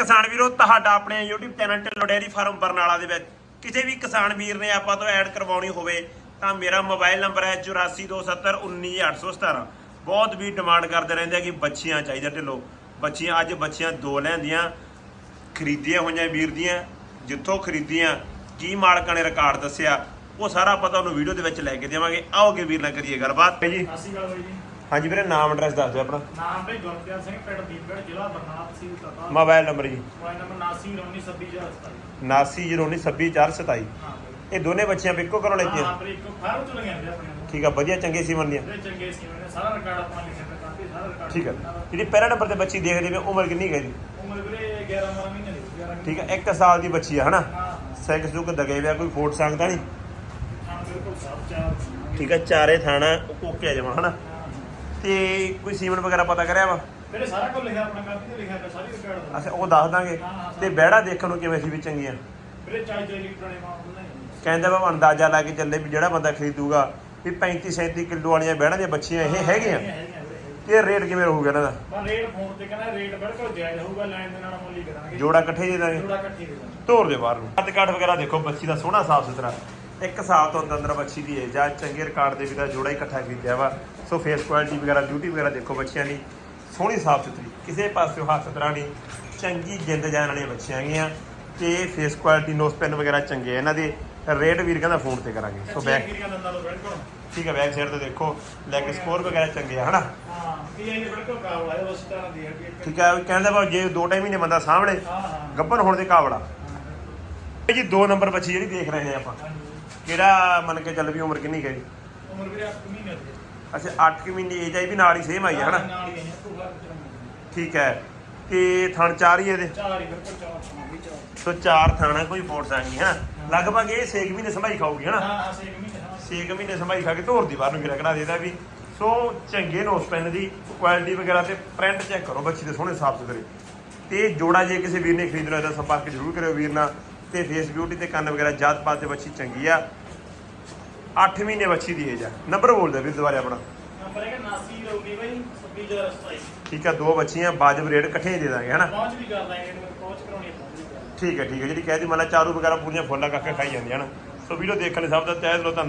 ਕਿਸਾਨ ਵੀਰੋ, ਤੁਹਾਡਾ ਆਪਣੇ YouTube channel Dhillon dairy farm Barnala ਦੇ ਵਿੱਚ। ਕਿਸੇ ਵੀ ਕਿਸਾਨ ਵੀਰ ਨੇ ਆਪਾਂ ਤੋਂ ਐਡ ਕਰਵਾਉਣੀ ਹੋਵੇ, ਤਾਂ ਮੇਰਾ ਮੋਬਾਈਲ ਨੰਬਰ ਹੈ 8427191817 ਬਹੁਤ ਵੀ ਡਿਮਾਂਡ ਕਰਦੇ ਰਹਿੰਦੇ ਆ ਕਿ ਬੱਚੀਆਂ ਚਾਹੀਦਾ ਢਿੱਲੋਂ। ਬੱਚੀਆਂ, ਅੱਜ ਬੱਚੀਆਂ ਦੋ ਲੈਂਦੀਆਂ, ਖਰੀਦੀਆਂ ਹੋਈਆਂ ਵੀਰ ਦੀਆਂ, ਜਿੱਥੋਂ ਖਰੀਦੀਆਂ, ਕੀ ਮਾਲਕਾਂ ਨੇ ਰਿਕਾਰਡ ਦੱਸਿਆ, ਉਹ ਸਾਰਾ ਪਤਾ ਉਹਨੂੰ ਵੀਡੀਓ ਦੇ ਵਿੱਚ ਲੈ ਕੇ ਦੇਵਾਂਗੇ। ਆਓਗੇ ਵੀਰ ਨਾਲ ਕਰੀਏ ਗੱਲਬਾਤ। ਜੀ ਸਤਿ ਸ਼੍ਰੀ ਅਕਾਲ ਬਾਈ ਜੀ। ਹਾਂਜੀ ਵੀਰੇ ਨਾਮ ਐਡਰੈਸ ਦੱਸ ਦਿਓ ਆਪਣਾ। ਨਾਮ ਤੇ ਗੁਰਪ੍ਰੀਤ ਸਿੰਘ ਪਿੰਡ ਦੀਪਗੜ੍ਹ ਜ਼ਿਲ੍ਹਾ ਬਰਨਾਲਾ ਤਹਿਸੀਲ ਤਤਾ ਮੋਬਾਈਲ ਨੰਬਰ ਜੀ। ਮੋਬਾਈਲ ਨੰਬਰ 79192627 79092627 ਹਾਂ ਇਹ ਦੋਨੇ ਬੱਚੀਆਂ ਇੱਕੋ ਘਰੋਂ ਹਾਂ ਲੈਤੀਆਂ ਪਰ ਇੱਕ ਫਾਰਮ ਚ ਨੇ ਆਪਣੇ ਠੀਕ ਆ ਵਧੀਆ ਚੰਗੇ ਸੀਮਨ ਦੀਆਂ। ਚੰਗੇ ਸੀ ਉਹਨੇ ਸਾਰਾ ਰਿਕਾਰਡ ਆਪਣਾ ਲਿਖਿਆ ਤੇ ਕਾਫੀ ਸਾਰਾ ਰਿਕਾਰਡ ਠੀਕ ਆ। ਜਿਹੜੀ ਪਹਿਲਾ ਨੰਬਰ ਤੇ ਬੱਚੀ ਦੇਖਦੇ ਵੇ ਉਮਰ ਕਿੰਨੀ ਹੈ ਜੀ ਉਮਰ ਵੀਰੇ 11 12 ਮਹੀਨੇ ਦੀ 11 ਠੀਕ ਆ 1 ਸਾਲ ਦੀ ਬੱਚੀ ਆ ਹਨਾ? ਹਾਂ ਸੈਕ ਸੁਕ ਦਗੇ ਵਿਆ ਕੋਈ ਫੋਟ ਸੰਗਦਾ ਨਹੀਂ? ਹਾਂ ਬਿਲਕੁਲ ਸਭ ਚਾਰ ਠੀਕ ਆ ਚਾਰੇ ਥਾਣਾ ਕੋਕੇ ਜਮਾ ਹਨਾ? ਹਾਂ। ਤੇ ਕੋਈ ਸੀਮਨ ਵਗੈਰਾ ਪਤਾ ਕਰਿਆ ਵਾ? ਵੀਰੇ ਸਾਰਾ ਕੁਝ ਲਿਖਿਆ ਆਪਣਾ ਕਾਪੀ ਤੇ ਲਿਖਿਆ ਪਿਆ ਸਾਰੀ ਰਿਕਾਰਡ ਅੱਛਾ ਉਹ ਦੱਸ ਦਾਂਗੇ। ਤੇ ਬਹਿੜਾ ਦੇਖਣ ਨੂੰ ਕਿਵੇਂ ਸੀ ਵੀ ਚੰਗੀਆਂ? ਵੀਰੇ ਚਾਈ ਚਾਈ ਲੀਟਰ ਨੇ ਮਾਂ ਕਹਿੰਦਾ ਵਾ ਅੰਦਾਜ਼ਾ ਲਾ ਕੇ ਚੱਲੇ ਵੀ ਜਿਹੜਾ ਬੰਦਾ ਖਰੀਦੂਗਾ ਵੀ 35 37 ਕਿਲੋ ਵਾਲੀਆਂ ਬਹਿੜਾਂ ਦੀਆਂ ਬੱਚੀਆਂ ਇਹ ਹੈਗੀਆਂ? ਹੈਗੀਆਂ ਵੀਰੇ ਤੇ ਰੇਟ ਕਿਵੇਂ ਰਹੂਗਾ ਇਹਨਾਂ ਦਾ? ਪਰ ਰੇਟ ਫੋਨ ਤੇ ਕਹਿੰਦਾ ਰੇਟ ਬਿਲਕੁਲ ਜਾਇਜ਼ ਹੋਊਗਾ ਲੈਣ ਦੇ ਨਾਲ ਮੁੱਲ ਹੀ ਕਰਾਂਗੇ। ਜੋੜਾ ਇਕੱਠੇ ਦੇ ਦਾਂਗੇ। ਜੋੜਾ ਇਕੱਠੀ ਦੇ ਦਾਂਗੇ। ਧੋਰ ਦੇ ਬਾਹਰ ਨੂੰ। ਕੱਦ ਕਾਠ ਵਗੈਰਾ ਦੇਖੋ ਬੱਚੀ ਦਾ ਸੋਹਣਾ ਸਾਫ਼ ਸੁਥਰਾ ਇੱਕ ਸਾਲ ਤੋਂ ਅੰਦਰ ਅੰਦਰ ਬੱਚੀ ਦੀ ਏਜ ਆ ਚੰਗੇ ਰਿਕਾਰਡ ਦੇ ਵੀ ਦਾ ਜੋੜਾ ਹੀ ਇਕੱਠਾ ਖਰੀਦਿਆ ਵਾ। ਸੋ ਫੇਸ ਕੁਆਲਿਟੀ ਵਗੈਰਾ ਬਿਊਟੀ ਵਗੈਰਾ ਦੇਖੋ ਬੱਚਿਆਂ ਦੀ। ਸੋਹਣੀ ਸਾਫ਼ ਸੁਥਰੀ ਕਿਸੇ ਪਾਸਿਓਂ ਹੱਥ ਤਰ੍ਹਾਂ ਨਹੀਂ। ਚੰਗੀ ਜਿੰਦ ਜਾਨ ਵਾਲੀਆਂ ਬੱਚੀਆਂ ਹੈਗੀਆਂ। ਤੇ ਫੇਸ ਕੁਆਲਿਟੀ ਨੋਸ ਪੈਨ ਵਗੈਰਾ ਚੰਗੇ ਆ ਇਹਨਾਂ ਦੇ। ਰੇਟ ਵੀਰ ਕਹਿੰਦਾ ਫੋਨ ਤੇ ਕਰਾਂਗੇ। ਸੋ ਬੈਕ ਠੀਕ ਹੈ ਬੈਕ ਸਾਈਡ ਤੇ ਦੇਖੋ। ਲੈਗ ਸਕੋਰ ਵਗੈਰਾ ਚੰਗੇ ਆ ਹਨਾ? ਹਾਂ ਹੈ ਹੈ ਠੀਕ ਹੈ ਕਹਿੰਦਾ ਵਾ ਜੇ ਦੋ ਟਾਈਮ ਮਹੀਨੇ ਬੰਦਾ ਸਾਹਮਣੇ ਹਾਂ ਹਾਂ। ਗੱਬਨ ਹੋਣ ਦੇ ਕਾਬਲਾ ਜੀ ਦੋ ਨੰਬਰ ਬੱਚੀ ਜਿਹੜੀ ਦੇਖ ਰਹੇ ਨੇ ਆਪਾਂ। ਕਿਹੜਾ ਮੰਨ ਕੇ ਚੱਲ ਵੀ ਉਮਰ ਕਿੰਨੀ ਹੈ ਜੀ? ਉਮਰ ਵੀਰੇ 8 ਮਹੀਨੇ ਦੀ। ਅੱਛਾ 8 ਮਹੀਨੇ ਏਜ ਆਈ ਵੀ ਨਾਲ ਹੀ ਸੇਮ ਆਈ ਹੈ ਹਨਾ ਨਾਲ ਹੀ ਹੈ ਠੀਕ ਹੈ ਤੇ ਥਣ ਚਾਰ ਹੀ ਇਹਦੇ? ਚਾਰ ਹੀ ਬਿਲਕੁਲ ਚਾਰ ਸਮਾਂ ਵੀ ਚਾਰ। ਸੋ ਚਾਰ ਥਾਣਾ ਕੋਈ ਫੋਟ ਸੰਗੀ ਹੈ ਲਗਭਗ ਇਹ 6 ਮਹੀਨੇ ਸੰਭਾਈ ਖਾਊਗੀ ਹਨਾ ਹਾਂ ਹਾਂ ਸੇ ਮਹੀਨੇ ਹਾਂ। 6 ਮਹੀਨੇ ਸੰਭਾਈ ਖਾ ਕੇ ਧੋਰ ਦੀ ਬਾਹਰ ਨੂੰ ਗਿਰਾ ਕਢਾ ਦੇਦਾ ਵੀ। ਸੋ ਚੰਗੇ ਨੋਸ ਪੈਨ ਦੀ ਕੁਆਲਿਟੀ ਵਗੈਰਾ ਤੇ ਪ੍ਰਿੰਟ ਚੈੱਕ ਕਰੋ ਬੱਚੀ ਦੇ ਸੋਹਣੇ ਸਾਫ਼ ਸੁਥਰੇ। ਤੇ ਜੋੜਾ ਜੇ ਕਿਸੇ ਵੀਰ ਨੇ ਖਰੀਦਣਾ ਹੈ ਤਾਂ ਸੰਪਰਕ ਜ਼ਰੂਰ ਕਰਿਓ ਵੀਰ ਨਾਲ। ਤੇ ਫੇਸ ਬਿਊਟੀ ਤੇ ਕੰਨ ਵਗੈਰਾ ਜਾਤ ਪਾਤ ਤੇ ਬੱਚੀ ਚੰਗੀ ਆ। 8 ਮਹੀਨੇ ਬੱਚੀ ਦੀ ਏਜ ਆ। ਨੰਬਰ ਬੋਲ ਦੇ ਵੀਰ ਦੁਬਾਰੇ ਆਪਣਾ। ਨੰਬਰ ਹੈਗਾ 89 ਰਹੂਗੀ ਬਾਈ 26027 ਠੀਕ ਆ ਦੋ ਬੱਚੀਆਂ ਬਾਜਬ ਰੇਟ ਇਕੱਠੇ ਦੇ ਦਾਂਗੇ ਹਨਾ? ਪਹੁੰਚ ਵੀ ਕਰ ਇਹਨੂੰ ਪਹੁੰਚ ਕਰਾਉਣੀ ਹੈ ਪਹੁੰਚ ਵੀ ਕਰ ਦਾਂਗੇ। ਠੀਕ ਹੈ ਠੀਕ ਹੈ ਜਿਹੜੀ ਕਹਿ ਦੀ ਮਤਲਬ ਚਾਰੂ ਵਗੈਰਾ ਪੂਰੀਆਂ ਫੁੱਲਾਂ ਕੱਕੇ ਖਾਈ ਜਾਂਦੀਆਂ ਹਨ? ਸੋ ਵੀਡੀਓ ਦੇਖਣ ਲਈ ਸਭ ਦਾ ਤਹਿ ਦਿਲੋਂ ਧੰਨਵਾਦ